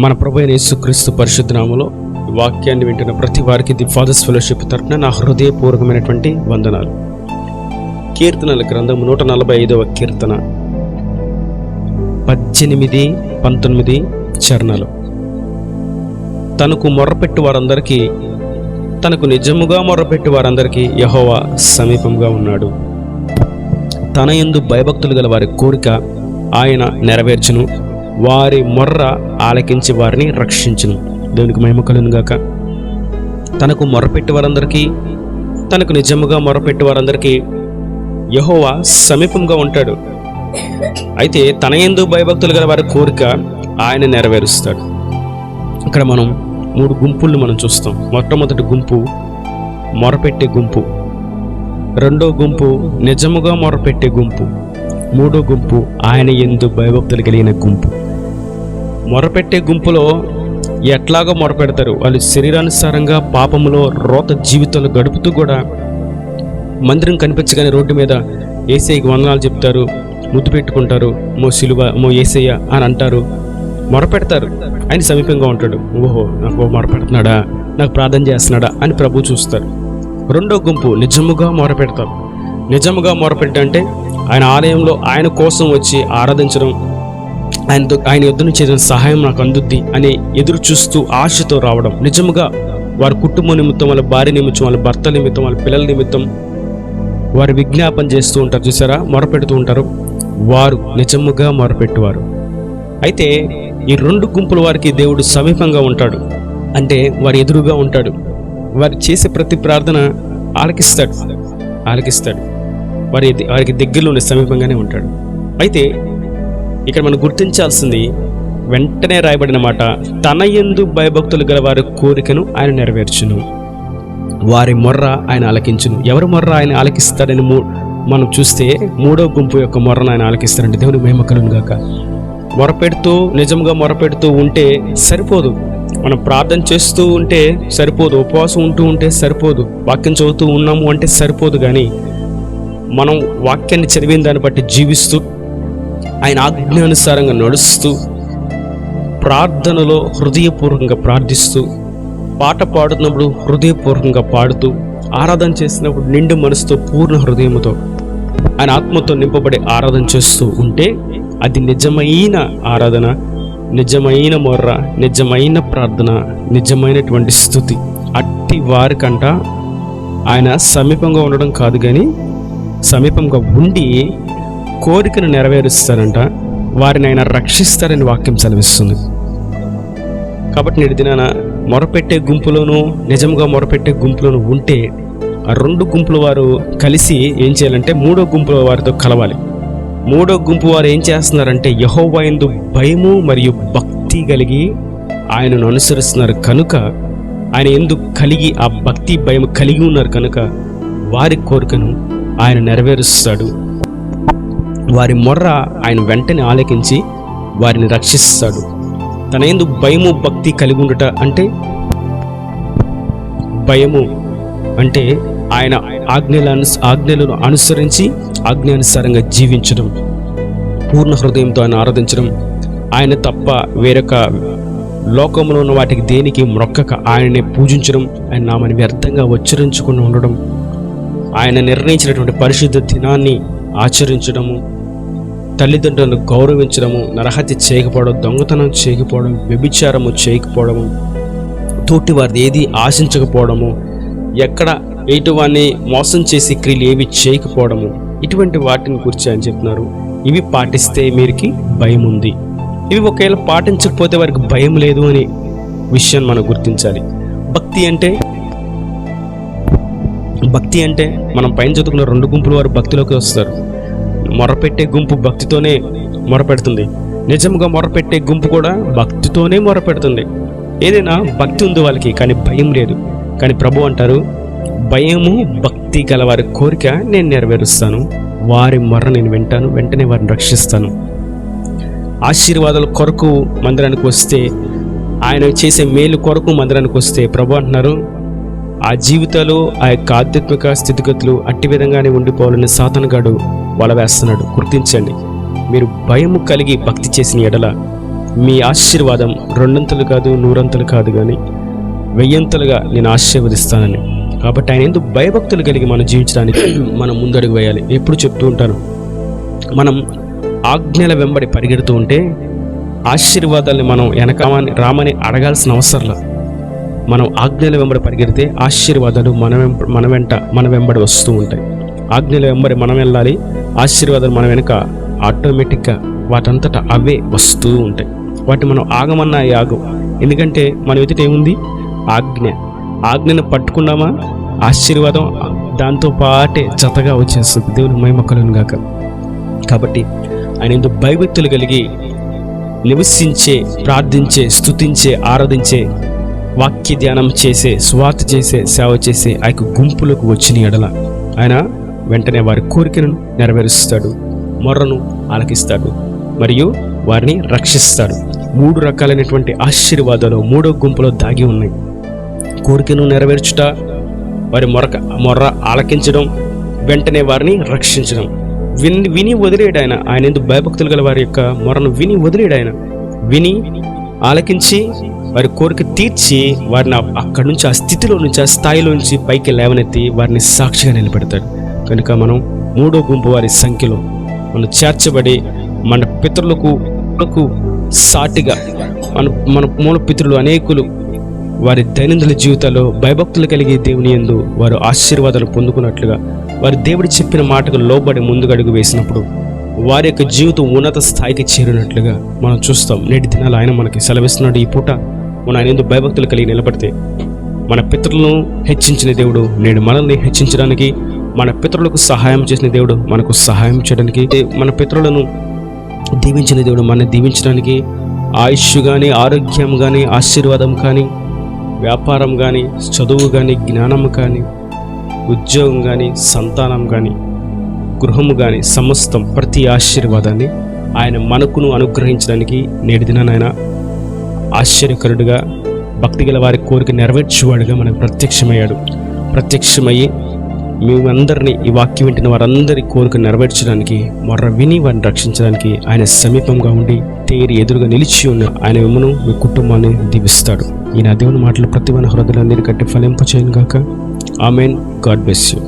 మన ప్రభు అయిన యేసుక్రీస్తు పరిశుద్ధనామలో వాక్యాన్ని వింటున్న ప్రతి వారికి ది ఫాదర్స్ ఫెలోషిప్ తరఫున నా హృదయపూర్వకమైనటువంటి వందనాలు. కీర్తనల గ్రంథం నూట నలభై ఐదవ కీర్తన. పద్దెనిమిది పంతొమ్మిది చరణలు. తనకు మొర్రపెట్టు వారందరికీ తనకు నిజముగా మొర్రపెట్టు వారందరికీ యహోవా సమీపంగా ఉన్నాడు. తన ఎందు భయభక్తులు గల వారి కోరిక ఆయన నెరవేర్చును. వారి మొర్ర ఆలకించి వారిని రక్షించును. దేవునికి మహిమ కలుగును గాక. తనకు మొరపెట్టి వారందరికీ తనకు నిజముగా మొరపెట్టి వారందరికీ యహోవా సమీపంగా ఉంటాడు. అయితే తన ఎందు భయభక్తులు గల వారి కోరిక ఆయన నెరవేరుస్తాడు. ఇక్కడ మనం మూడు గుంపులను మనం చూస్తాం. మొట్టమొదటి గుంపు మొరపెట్టే గుంపు. రెండో గుంపు నిజముగా మొరపెట్టే గుంపు. మూడో గుంపు ఆయన ఎందు భయభక్తులు కలిగిన గుంపు. మొరపెట్టే గుంపులో ఎట్లాగో మొరపెడతారు. వాళ్ళు శరీరానుసారంగా పాపములో రోత జీవితాలు గడుపుతూ కూడా మందిరం కనిపించగానే రోడ్డు మీద ఏసఐకి వందనాలు చెప్తారు ముద్దు పెట్టుకుంటారు మో సిలువ మో ఏసయ్య అని అంటారు. మొరపెడతారు. ఆయన సమీపంగా ఉంటాడు. ఓహో నాకు మొరపెడుతున్నాడా? నాకు ప్రార్థన చేస్తున్నాడా? అని ప్రభు చూస్తారు. రెండో గుంపు నిజముగా మొరపెడతారు. నిజముగా మొరపెట్టంటే ఆయన ఆలయంలో ఆయన కోసం వచ్చి ఆరాధించడం ఆయనతో ఆయన యుద్ధ నుంచి ఏదైనా సహాయం నాకు అందుద్ది అని ఎదురు చూస్తూ ఆశతో రావడం. నిజముగా వారి కుటుంబం నిమిత్తం వాళ్ళ భార్య నిమిత్తం వాళ్ళ భర్త నిమిత్తం వాళ్ళ పిల్లల నిమిత్తం వారు విజ్ఞాపన చేస్తూ ఉంటారు. చూసారా? మొరపెడుతూ ఉంటారు. వారు నిజముగా మొరపెట్టువారు. అయితే ఈ రెండు గుంపుల వారికి దేవుడు సమీపంగా ఉంటాడు. అంటే వారి ఎదురుగా ఉంటాడు. వారు చేసే ప్రతి ప్రార్థన ఆలకిస్తాడు. ఆలకిస్తాడు. వారి వారికి దగ్గరలోనే సమీపంగానే ఉంటాడు. అయితే ఇక్కడ మనం గుర్తించాల్సింది వెంటనే రాయబడిన మాట తన ఎందు భయభక్తులు గల వారి కోరికను ఆయన నెరవేర్చును. వారి మొర్ర ఆయన ఆలకించును. ఎవరి మొర్ర ఆయన ఆలకిస్తాడని మూ మనం చూస్తే మూడో గుంపు యొక్క మొర్రను ఆయన ఆలకిస్తాడంటే దేవుని మహిమకలను గాక. మొరపెడుతూ నిజంగా మొరపెడుతూ ఉంటే సరిపోదు. మనం ప్రార్థన చేస్తూ ఉంటే సరిపోదు. ఉపవాసం ఉంటూ ఉంటే సరిపోదు. వాక్యం చదువుతూ ఉన్నాము అంటే సరిపోదు కానీ మనం వాక్యాన్ని చదివిన దాన్ని బట్టి జీవిస్తూ ఆయన ఆజ్ఞానుసారంగా నడుస్తూ ప్రార్థనలో హృదయపూర్వకంగా ప్రార్థిస్తూ పాట పాడుతున్నప్పుడు హృదయపూర్వకంగా పాడుతూ ఆరాధన చేసినప్పుడు నిండు మనసుతో పూర్ణ హృదయంతో ఆయన ఆత్మతో నింపబడి ఆరాధన చేస్తూ ఉంటే అది నిజమైన ఆరాధన నిజమైన మొర్ర నిజమైన ప్రార్థన నిజమైనటువంటి స్థుతి. అట్టి వారికంట ఆయన సమీపంగా ఉండడం కాదు కానీ సమీపంగా ఉండి కోరికను నెరవేరుస్తారంట. వారిని ఆయన రక్షిస్తారని వాక్యం సెలవిస్తుంది. కాబట్టి నేటి దినాన మొరపెట్టే గుంపులోనూ నిజంగా మొరపెట్టే గుంపులోను ఉంటే ఆ రెండు గుంపుల వారు కలిసి ఏం చేయాలంటే మూడో గుంపుల వారితో కలవాలి. మూడో గుంపు వారు ఏం చేస్తున్నారంటే యహోవైందు భయము మరియు భక్తి కలిగి ఆయనను అనుసరిస్తున్నారు. కనుక ఆయన ఎందుకు కలిగి ఆ భక్తి భయం కలిగి ఉన్నారు. కనుక వారి కోరికను ఆయన నెరవేరుస్తాడు. వారి మొర్ర ఆయన వెంటనే ఆలకించి వారిని రక్షిస్తాడు. తన ఎందు భయము భక్తి కలిగి ఉండుట అంటే భయము అంటే ఆయన ఆజ్ఞలను ఆజ్ఞలను అనుసరించి ఆజ్ఞానుసారంగా జీవించడం పూర్ణ హృదయంతో ఆయన ఆరాధించడం. ఆయన తప్ప వేరొక లోకంలో ఉన్న వాటికి దేనికి మొక్కక ఆయననే పూజించడం ఆయన నామని వ్యర్థంగా ఉచ్చరించకుండా ఉండడం. ఆయన నిర్ణయించినటువంటి పరిశుద్ధ దినాన్ని ఆచరించడము తల్లిదండ్రులను గౌరవించడము నరహత్య చేయకపోవడం దొంగతనం చేయకపోవడం వ్యభిచారము చేయకపోవడము తోటి వారిది ఏది ఆశించకపోవడము ఎక్కడ ఎటువాన్ని మోసం చేసి క్రియలు ఏవి చేయకపోవడము ఇటువంటి వాటిని గురించి అని చెప్తున్నారు. ఇవి పాటిస్తే మీరికి భయం ఉంది ఇవి ఒకవేళ పాటించకపోతే వారికి భయం లేదు అనే విషయాన్ని మనం గుర్తించాలి. భక్తి అంటే భక్తి అంటే మనం పైన చదువుకున్న రెండు గుంపుల వారు భక్తిలోకి వస్తారు. మొరపెట్టే గుంపు భక్తితోనే మొరపెడుతుంది. నిజంగా మొరపెట్టే గుంపు కూడా భక్తితోనే మొరపెడుతుంది. ఏదైనా భక్తి ఉంది వాళ్ళకి కానీ భయం లేదు. కానీ ప్రభు అంటారు భయము భక్తి గల వారి కోరిక నేను నెరవేరుస్తాను. వారి మొర్ర నేను వింటాను వెంటనే వారిని రక్షిస్తాను. ఆశీర్వాదాల కొరకు మందిరానికి వస్తే ఆయన చేసే మేలు కొరకు మందిరానికి వస్తే ప్రభు అంటున్నారు ఆ జీవితాలు ఆ యొక్క ఆధ్యాత్మిక స్థితిగతులు అట్టి విధంగానే ఉండిపోవాలని సాతనగాడు వల వేస్తున్నాడు. గుర్తించండి మీరు భయము కలిగి భక్తి చేసిన ఎడల మీ ఆశీర్వాదం రెండంతలు కాదు నూరంతలు కాదు కానీ వెయ్యంతలుగా నేను ఆశీర్వదిస్తానని. కాబట్టి ఆయన ఎందుకు భయభక్తులు కలిగి మనం జీవించడానికి మనం ముందడుగు వేయాలి. ఎప్పుడు చెప్తూ ఉంటాను మనం ఆజ్ఞల వెంబడి పరిగెడుతూ ఉంటే ఆశీర్వాదాల్ని మనం వెనకమని రామని అడగాల్సిన అవసరం లేదు. మనం ఆజ్ఞల వెంబడి పరిగెడితే ఆశీర్వాదాలు మన వెం మన వెంట మన వెంబడి వస్తూ ఉంటాయి. ఆజ్ఞల వెంబడి మనం వెళ్ళాలి ఆశీర్వాదాలు మన వెనుక ఆటోమేటిక్గా వాటంతట అవే వస్తూ ఉంటాయి. వాటి మనం ఆగమన్నా ఆగం. ఎందుకంటే మన ఎదుట ఏముంది? ఆజ్ఞ. ఆజ్ఞను పట్టుకున్నామా? ఆశీర్వాదం దాంతో పాటే జతగా వచ్చేస్తుంది. దేవుని మహిమకలను గాక. కాబట్టి ఆయన ఎందుకు భయభక్తులు కలిగి నివసించే ప్రార్థించే స్థుతించే ఆరాధించే వాక్య ధ్యానం చేసే స్వార్థ చేసే సేవ చేసే ఆ యొక్క గుంపులకు వచ్చిన ఎడల. ఆయన వెంటనే వారి కోరికను నెరవేరుస్తాడు మొర్రను ఆలకిస్తాడు మరియు వారిని రక్షిస్తాడు. మూడు రకాలైనటువంటి ఆశీర్వాదాలు మూడో గుంపులో దాగి ఉన్నాయి. కోరికను నెరవేర్చుట వారి మొరక మొర్ర ఆలకించడం వెంటనే వారిని రక్షించడం. విని విని వదిలేడు ఆయన. ఆయన ఎందుకు భయభక్తులు గల వారి యొక్క మొరను విని వదిలేడు ఆయన. విని ఆలకించి వారి కోరిక తీర్చి వారిని అక్కడి నుంచి ఆ స్థితిలో నుంచి ఆ స్థాయిలో నుంచి పైకి లేవనెత్తి వారిని సాక్షిగా నిలబెడతాడు. కనుక మనం మూడో గుంపు వారి సంఖ్యలో మనం చేర్చబడి మన పితరులకు సాటిగా మన మన మూల పితరులు అనేకులు వారి దైనందిన జీవితాల్లో భయభక్తులు కలిగే దేవుని యందు వారు ఆశీర్వాదాలు పొందుకున్నట్లుగా వారి దేవుడు చెప్పిన మాటకు లోబడి ముందుకు అడుగు వేసినప్పుడు వారి యొక్క జీవితం ఉన్నత స్థాయికి చేరినట్లుగా మనం చూస్తాం. నేటి దినాలు ఆయన మనకి సెలవిస్తున్నాడు. ఈ పూట మనం ఆయన ఎందుకు భయభక్తులు కలిగి నిలబడితే మన పితరులను హెచ్చించిన దేవుడు నేడు మనల్ని హెచ్చించడానికి మన పితరులకు సహాయం చేసిన దేవుడు మనకు సహాయం చేయడానికి మన పితరులను దీవించిన దేవుడు మనల్ని దీవించడానికి ఆయుష్ కానీ ఆరోగ్యం కానీ ఆశీర్వాదం కానీ వ్యాపారం కానీ చదువు కానీ జ్ఞానం కానీ ఉద్యోగం కానీ సంతానం కానీ గృహము కానీ సమస్తం ప్రతి ఆశీర్వాదాన్ని ఆయన మనకును అనుగ్రహించడానికి నేటి దినాన ఆయన ఆశ్చర్యకరుడుగా భక్తి గల వారి కోరిక నెరవేర్చువాడుగా మనకు ప్రత్యక్షమయ్యాడు. ప్రత్యక్షమయ్యి మేమందరినీ ఈ వాక్యం వింటున్న వారందరి కోరిక నెరవేర్చడానికి మొర్ర విని వారిని రక్షించడానికి ఆయన సమీపంగా ఉండి తేరి ఎదురుగా నిలిచి ఉన్న ఆయన మిమ్మను మీ కుటుంబాన్ని దీవిస్తాడు. ఈ నా దేవుని మాటలు ప్రతి మన హృదయాన్ని కట్టి ఫలింపచేయను గాక ఆమెన్. God bless you.